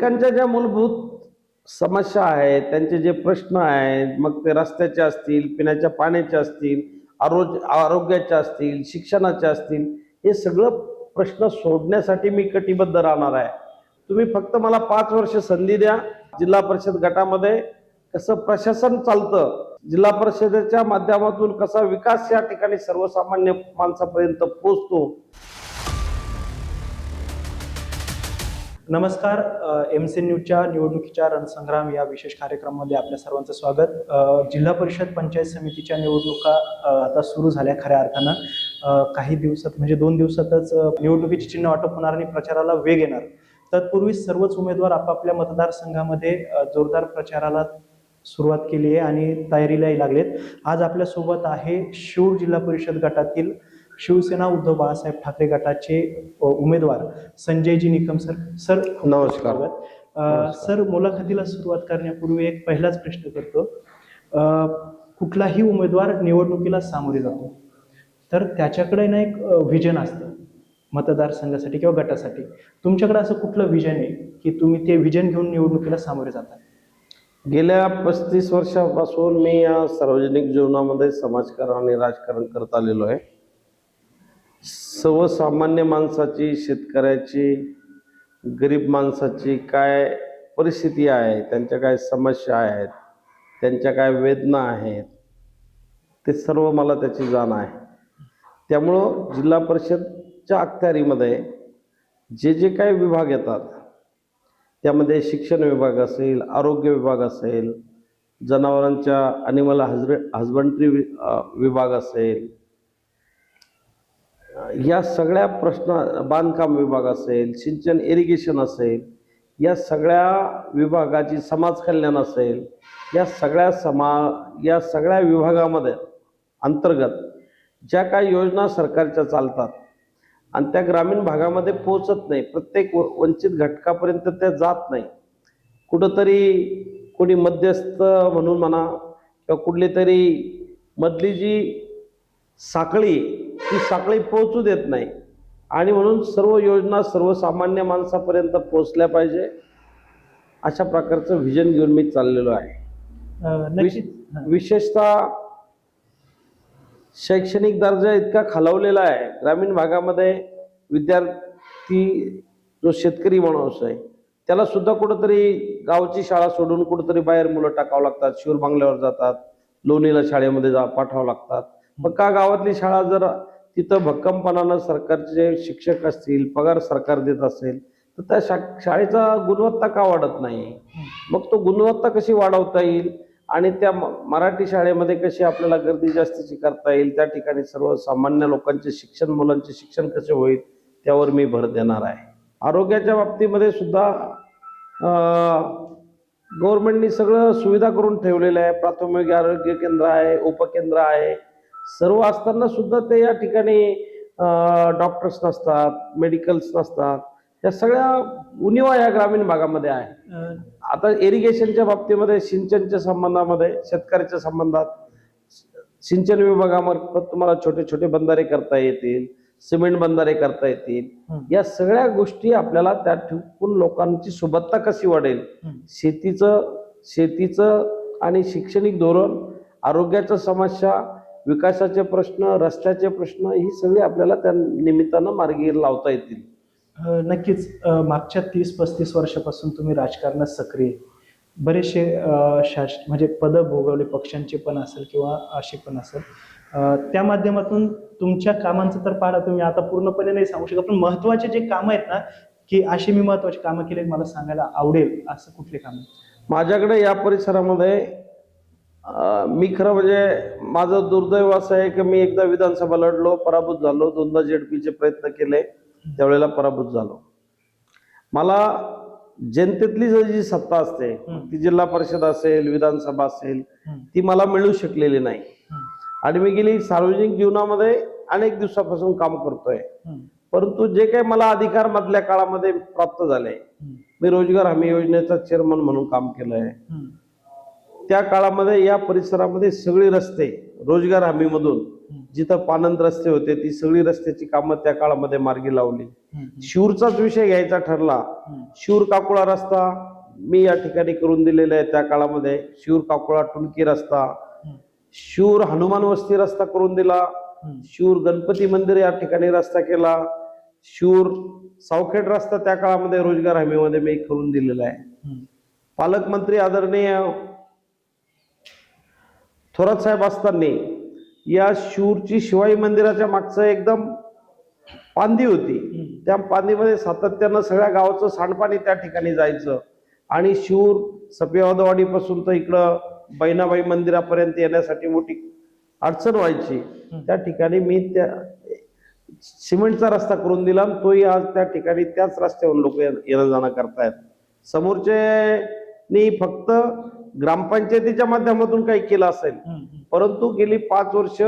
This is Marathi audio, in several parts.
नागरिकांच्या ज्या मूलभूत समस्या आहेत त्यांचे जे प्रश्न आहेत मग ते रस्त्याचे असतील पिण्याच्या पाण्याचे असतील आरोग्य आरोग्याचे असतील शिक्षणाचे असतील हे सगळं प्रश्न सोडण्यासाठी मी कटिबद्ध राहणार आहे. तुम्ही फक्त मला पाच वर्ष संधी द्या. जिल्हा परिषद गटामध्ये कसं प्रशासन चालतं जिल्हा परिषदेच्या माध्यमातून कसा विकास या ठिकाणी सर्वसामान्य माणसापर्यंत पोहोचतो नमस्कार एम सी न्यूजच्या निवडणुकीच्या रणसंग्राम या विशेष कार्यक्रमामध्ये आपल्या सर्वांचं स्वागत. जिल्हा परिषद पंचायत समितीच्या निवडणुका आता सुरू झाल्या खऱ्या अर्थानं. काही दिवसात म्हणजे दोन दिवसातच निवडणुकीची चिन्ह वाटप होणार आणि प्रचाराला वेग येणार. तत्पूर्वी सर्वच उमेदवार आपापल्या मतदारसंघामध्ये जोरदार प्रचाराला सुरुवात केली आहे आणि तयारीलाही लागलेत. आज आपल्यासोबत आहे शूर जिल्हा परिषद गटातील शिवसेना उद्धव बाळासाहेब ठाकरे गटाचे उमेदवार संजयजी निकम सर सर नमस्कार. सर मुलाखतीला सुरुवात करण्यापूर्वी एक पहिलाच प्रश्न करतो. कुठलाही उमेदवार निवडणुकीला सामोरे जातो तर त्याच्याकडे ना एक व्हिजन असतं मतदारसंघासाठी किंवा गटासाठी. तुमच्याकडे असं कुठलं व्हिजन आहे की तुम्ही ते व्हिजन घेऊन निवडणुकीला सामोरे जाता? गेल्या पस्तीस वर्षापासून मी या सार्वजनिक जीवनामध्ये समाजकारण आणि राजकारण करत आलेलो आहे. सर्वसामान्य माणसाची शेतकऱ्याची गरीब माणसाची काय परिस्थिती आहे त्यांच्या काय समस्या आहेत त्यांच्या काय वेदना आहेत ते सर्व मला त्याची जाण आहे. त्यामुळं जिल्हा परिषदच्या अखत्यारीमध्ये जे जे काही विभाग येतात त्यामध्ये शिक्षण विभाग असेल आरोग्य विभाग असेल जनावरांच्या अॅनिमल हजबे हजबंड्री वि विभाग असेल या सगळ्या प्रश्न बांधकाम विभाग असेल सिंचन इरिगेशन असेल या सगळ्या विभागाची समाज कल्याण असेल या सगळ्या समा या सगळ्या विभागामध्ये अंतर्गत ज्या काही योजना सरकारच्या चालतात आणि त्या ग्रामीण भागामध्ये पोहोचत नाही प्रत्येक व- वंचित घटकापर्यंत त्या जात नाही कुठंतरी कोणी मध्यस्थ म्हणून म्हणा किंवा कुठली तरी मधली जी साखळी ती साखळी पोहोचू देत नाही. आणि म्हणून सर्व योजना सर्वसामान्य माणसापर्यंत पोहोचल्या पाहिजे. अशा प्रकारचं व्हिजन घेऊन मी चाललेलो आहे. विशेषतः शैक्षणिक दर्जा इतका खालावलेला आहे. ग्रामीण भागामध्ये विद्यार्थी जो शेतकरी माणूस आहे त्याला सुद्धा कुठंतरी गावची शाळा सोडून कुठंतरी बाहेर मुलं टाकावं लागतात. शिवर बांगल्यावर जातात. लोणीला शाळेमध्ये जा पाठवावं लागतात. मग का गावातली शाळा जर तिथं भक्कमपणानं सरकारचे शिक्षक असतील पगार सरकार देत असेल तर त्या शा शाळेचा गुणवत्ता का वाढत नाही? मग तो गुणवत्ता कशी वाढवता येईल? आणि त्या म- मराठी शाळेमध्ये कशी आपल्याला गर्दी जास्तीची करता येईल? त्या ठिकाणी सर्वसामान्य लोकांचे शिक्षण मुलांचे शिक्षण कसे होईल? त्यावर मी भर देणार आहे. आरोग्याच्या बाबतीमध्ये सुद्धा गव्हर्नमेंटनी सगळं सुविधा करून ठेवलेलं आहे. प्राथमिक आरोग्य केंद्र आहे उपकेंद्र आहे. सर्व असताना सुद्धा ते या ठिकाणी डॉक्टर्स नसतात मेडिकल्स नसतात या सगळ्या उणिवा या ग्रामीण भागामध्ये आहे आता इरिगेशनच्या बाबतीमध्ये सिंचनच्या संबंधामध्ये शेतकऱ्याच्या संबंधात सिंचन विभागामार्फत तुम्हाला छोटे छोटे बंधारे करता येतील सिमेंट बंधारे करता येतील. या सगळ्या गोष्टी आपल्याला त्या ठिकून लोकांची सुबत्ता कशी वाढेल. शेतीचं शेतीचं आणि शैक्षणिक धोरण आरोग्याच्या समस्या विकासाचे प्रश्न रस्त्याचे प्रश्न ही सगळी आपल्याला त्या निमित्तानं मार्गी लावता येतील. नक्कीच. मागच्या तीस पस्तीस वर्षापासून तुम्ही राजकारणात सक्रिय. बरेचसे शास म्हणजे पदं भोगवले पक्षांचे पण असेल किंवा असे पण असेल. त्या माध्यमातून तुमच्या कामांचं तर पाडा तुम्ही. आता पूर्णपणे नाही सांगू शकत पण महत्त्वाचे जे कामं आहेत ना की अशी मी महत्वाची कामं केली मला सांगायला आवडेल असं कुठले काम माझ्याकडे या परिसरामध्ये मी खरं म्हणजे माझं दुर्दैव असं आहे की मी एकदा विधानसभा लढलो पराभूत झालो दोनदा जेडपीचे प्रयत्न केले त्यावेळेला पराभूत झालो. मला जनतेतली जी- सत्ता असते. ती जिल्हा परिषद असेल विधानसभा असेल ती मला मिळू शकलेली नाही. आणि मी गेली सार्वजनिक जीवनामध्ये अनेक दिवसापासून काम करतोय. परंतु जे काही मला अधिकार मधल्या काळामध्ये प्राप्त झाले मी रोजगार हमी योजनेचा चेअरमन म्हणून काम केलंय. त्या काळामध्ये या परिसरामध्ये सगळे रस्ते रोजगार हमीमधून जिथं पानंद रस्ते होते ती सगळी रस्त्याची कामं त्या काळामध्ये मार्गी लावली. शिवरचाच विषय घ्यायचा ठरला. शिवर काकुळा रस्ता मी या ठिकाणी करून दिलेला आहे त्या काळामध्ये. शिवर काकुळा टुणकी रस्ता. शिवर हनुमान वस्ती रस्ता करून दिला. शिवर गणपती मंदिर या ठिकाणी रस्ता केला. शिवर सावखेड रस्ता त्या काळामध्ये रोजगार हमीमध्ये मी करून दिलेला आहे. पालकमंत्री आदरणीय थोरात साहेब असताना या शूरची शिवाई मंदिराच्या मागचं एकदम पांदी होती. त्या पांदीमध्ये सातत्यानं सगळ्या गावाचं सांडपाणी त्या ठिकाणी जायचं. आणि शिवूर सपियावादवाडीपासून तर इकडं बैनाबाई मंदिरापर्यंत येण्यासाठी मोठी अडचण व्हायची. त्या ठिकाणी मी त्या सिमेंटचा रस्ता करून दिला आणि तोही आज त्या ठिकाणी त्याच रस्त्यावरून लोक येणं जाणं करतायत. समोरचे नी फक्त ग्रामपंचायतीच्या माध्यमातून काही केलं असेल. परंतु गेली पाच वर्ष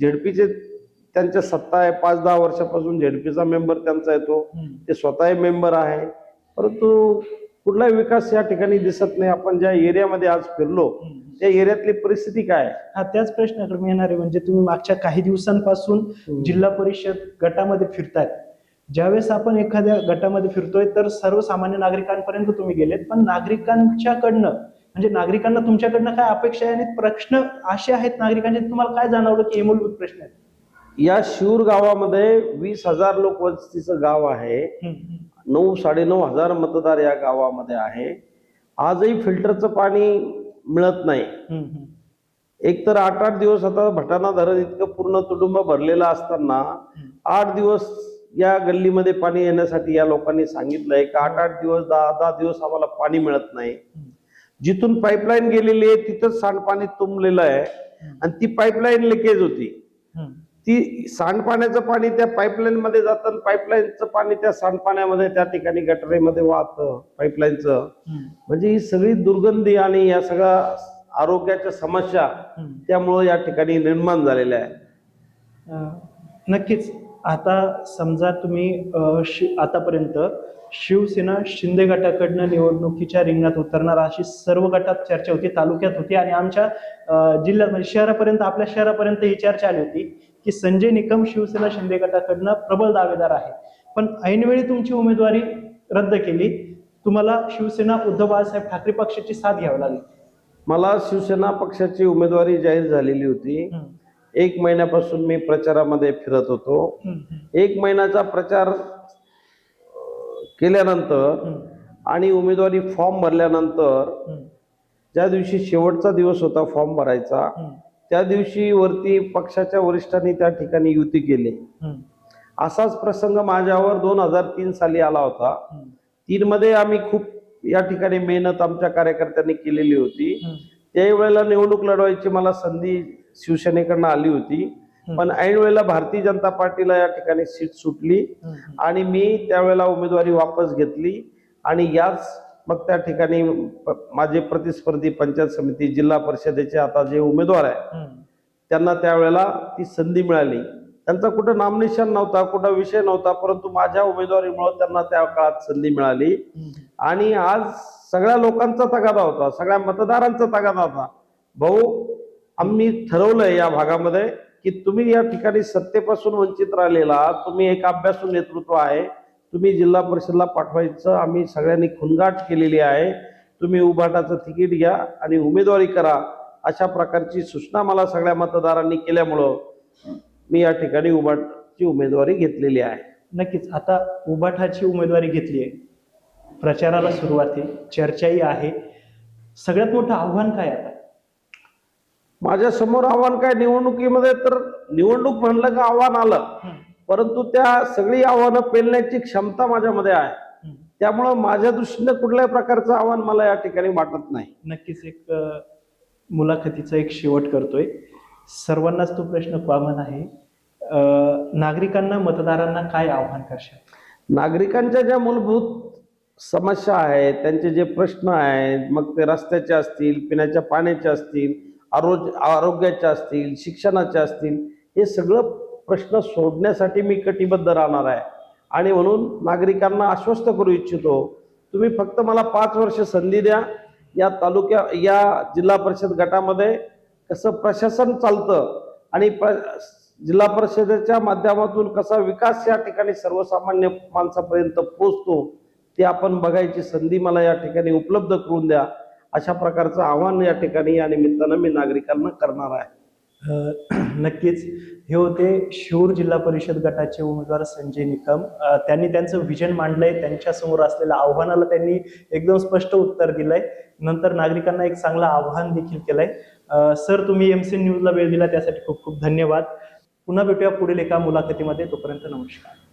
झेडपीचे त्यांच्या सत्ता आहे. पाच दहा वर्षापासून झेडपीचा मेंबर त्यांचा येतो. ते स्वतः मेंबर आहे. परंतु कुठलाही विकास या ठिकाणी दिसत नाही. आपण ज्या एरियामध्ये आज फिरलो त्या एरियातली परिस्थिती काय? हा त्याच प्रश्नाकडे मी येणार आहे. म्हणजे तुम्ही मागच्या काही दिवसांपासून जिल्हा परिषद गटामध्ये फिरतायत. ज्यावेळेस आपण एखाद्या गटामध्ये फिरतोय तर सर्वसामान्य नागरिकांपर्यंत तुम्ही गेलेत. पण नागरिकांच्याकडनं म्हणजे नागरिकांना तुमच्याकडनं काय अपेक्षा आहे? आणि प्रश्न असे आहेत नागरिकांचे तुम्हाला काय जाणवलं की हे मूलभूत प्रश्न आहेत? या शिवर गावामध्ये वीस हजार लोक वस्तीचं गाव आहे. नऊ साडेनऊ हजार मतदार या गावामध्ये आहे. आजही फिल्टरचं पाणी मिळत नाही. एक तर आठ आठ दिवस आता भटाणा धरण इतकं पूर्ण तुडुंब भरलेलं असताना आठ दिवस या गल्लीमध्ये पाणी येण्यासाठी या लोकांनी सांगितलंय की आठ आठ दिवस दहा दहा दिवस आम्हाला पाणी मिळत नाही. जिथून पाईपलाईन गेलेली आहे तिथंच सांडपाणी तुंबलेलं आहे. आणि ती पाईपलाईन लिकेज होती. ती सांडपाण्याचं पाणी त्या पाईपलाईन मध्ये जातं पाईपलाईनचं पाणी त्या सांडपाण्यामध्ये त्या ठिकाणी गटरेमध्ये वाहतं पाईपलाईनचं म्हणजे ही सगळी दुर्गंधी आणि या सगळ्या आरोग्याच्या समस्या त्यामुळं या ठिकाणी निर्माण झालेल्या आहे नक्कीच. आता समजा तुम्ही शि आतापर्यंत शिवसेना शिंदे गटाकडनं निवडणुकीच्या रिंगणात उतरणार अशी सर्व गटात चर्चा होती तालुक्यात होती आणि आमच्या जिल्ह्यात म्हणजे शहरापर्यंत आपल्या शहरापर्यंत ही चर्चा आली होती की संजय निकम शिवसेना शिंदे गटाकडनं प्रबळ दावेदार आहे. पण ऐनवेळी तुमची उमेदवारी रद्द केली. तुम्हाला शिवसेना उद्धव बाळासाहेब ठाकरे पक्षाची साथ घ्यावी लागली. मला शिवसेना पक्षाची उमेदवारी जाहीर झालेली होती. एक महिन्यापासून मी प्रचारामध्ये फिरत होतो. एक महिन्याचा प्रचार केल्यानंतर आणि उमेदवारी फॉर्म भरल्यानंतर ज्या दिवशी शेवटचा दिवस होता फॉर्म भरायचा त्या दिवशी वरती पक्षाच्या वरिष्ठांनी त्या ठिकाणी युती केली. असाच प्रसंग माझ्यावर दोन हजार तीन साली आला होता. तीन मध्ये आम्ही खूप या ठिकाणी मेहनत आमच्या कार्यकर्त्यांनी केलेली होती. त्याही वेळेला निवडणूक लढवायची मला संधी शिवसेनेकडनं आली होती. पण ऐन वेळेला भारतीय जनता पार्टीला या ठिकाणी सीट सुटली आणि मी त्यावेळेला उमेदवारी वापस घेतली. आणि याच मग त्या ठिकाणी माझे प्रतिस्पर्धी पंचायत समिती जिल्हा परिषदेचे आता जे उमेदवार आहे त्यांना त्यावेळेला ती संधी मिळाली. त्यांचा कुठं नामनिशाण नव्हता कुठं विषय नव्हता परंतु माझ्या उमेदवारीमुळे त्यांना त्या काळात संधी मिळाली. आणि आज सगळ्या लोकांचा तगादा होता सगळ्या मतदारांचा तगादा होता. भाऊ आम्ही ठरवलंय या भागामध्ये की तुम्ही या ठिकाणी सत्तेपासून वंचित राहिलेला तुम्ही एक अभ्यासू नेतृत्व आहे. तुम्ही जिल्हा परिषदला पाठवायचं. आम्ही सगळ्यांनी खुनगाट केलेली आहे. तुम्ही उभाटाचं तिकीट घ्या आणि उमेदवारी करा अशा प्रकारची सूचना मला सगळ्या मतदारांनी केल्यामुळं मी या ठिकाणी उभाटची उमेदवारी घेतलेली आहे. नक्कीच. आता उभाटाची उमेदवारी घेतली आहे. प्रचाराला सुरुवात आहे चर्चाही आहे. सगळ्यात मोठं आव्हान काय आता? माझ्यासमोर आव्हान काय? निवडणुकीमध्ये तर निवडणूक म्हणलं का आव्हान आलं. परंतु त्या सगळी आव्हानं पेलण्याची क्षमता माझ्यामध्ये आहे. त्यामुळं माझ्या दृष्टीनं कुठल्याही प्रकारचं आव्हान मला या ठिकाणी वाटत नाही. नक्कीच एक मुलाखतीचा एक शेवट करतोय. सर्वांनाच तो प्रश्न कॉमन आहे. नागरिकांना मतदारांना काय आव्हान करशाल? नागरिकांच्या ज्या मूलभूत समस्या आहेत त्यांचे जे प्रश्न आहेत मग ते रस्त्याचे असतील पिण्याच्या पाण्याचे असतील आरोग्य आरोग्याचे असतील शिक्षणाचे असतील हे सगळं प्रश्न सोडण्यासाठी मी कटिबद्ध राहणार आहे. आणि म्हणून नागरिकांना आश्वस्त करू इच्छितो तुम्ही फक्त मला पाच वर्ष संधी द्या. या तालुक्या या जिल्हा परिषद गटामध्ये कसं प्रशासन चालतं आणि प्र जिल्हा परिषदेच्या माध्यमातून कसा विकास या ठिकाणी सर्वसामान्य माणसापर्यंत पोचतो ते आपण बघायची संधी मला या ठिकाणी उपलब्ध करून द्या. अशा प्रकारचं आव्हान या ठिकाणी या निमित्तानं मी नागरिकांना करणार आहे. नक्कीच. हे होते शिरूर जिल्हा परिषद गटाचे उमेदवार संजय निकम. त्यांनी त्यांचं विजन मांडलंय. त्यांच्यासमोर असलेल्या आव्हानाला त्यांनी एकदम स्पष्ट उत्तर दिलंय. नंतर नागरिकांना एक चांगलं आव्हान देखील केलंय. सर तुम्ही एम सी न्यूजला वेळ दिला त्यासाठी खूप खूप धन्यवाद. पुन्हा भेटूया पुढील एका मुलाखतीमध्ये. तोपर्यंत नमस्कार.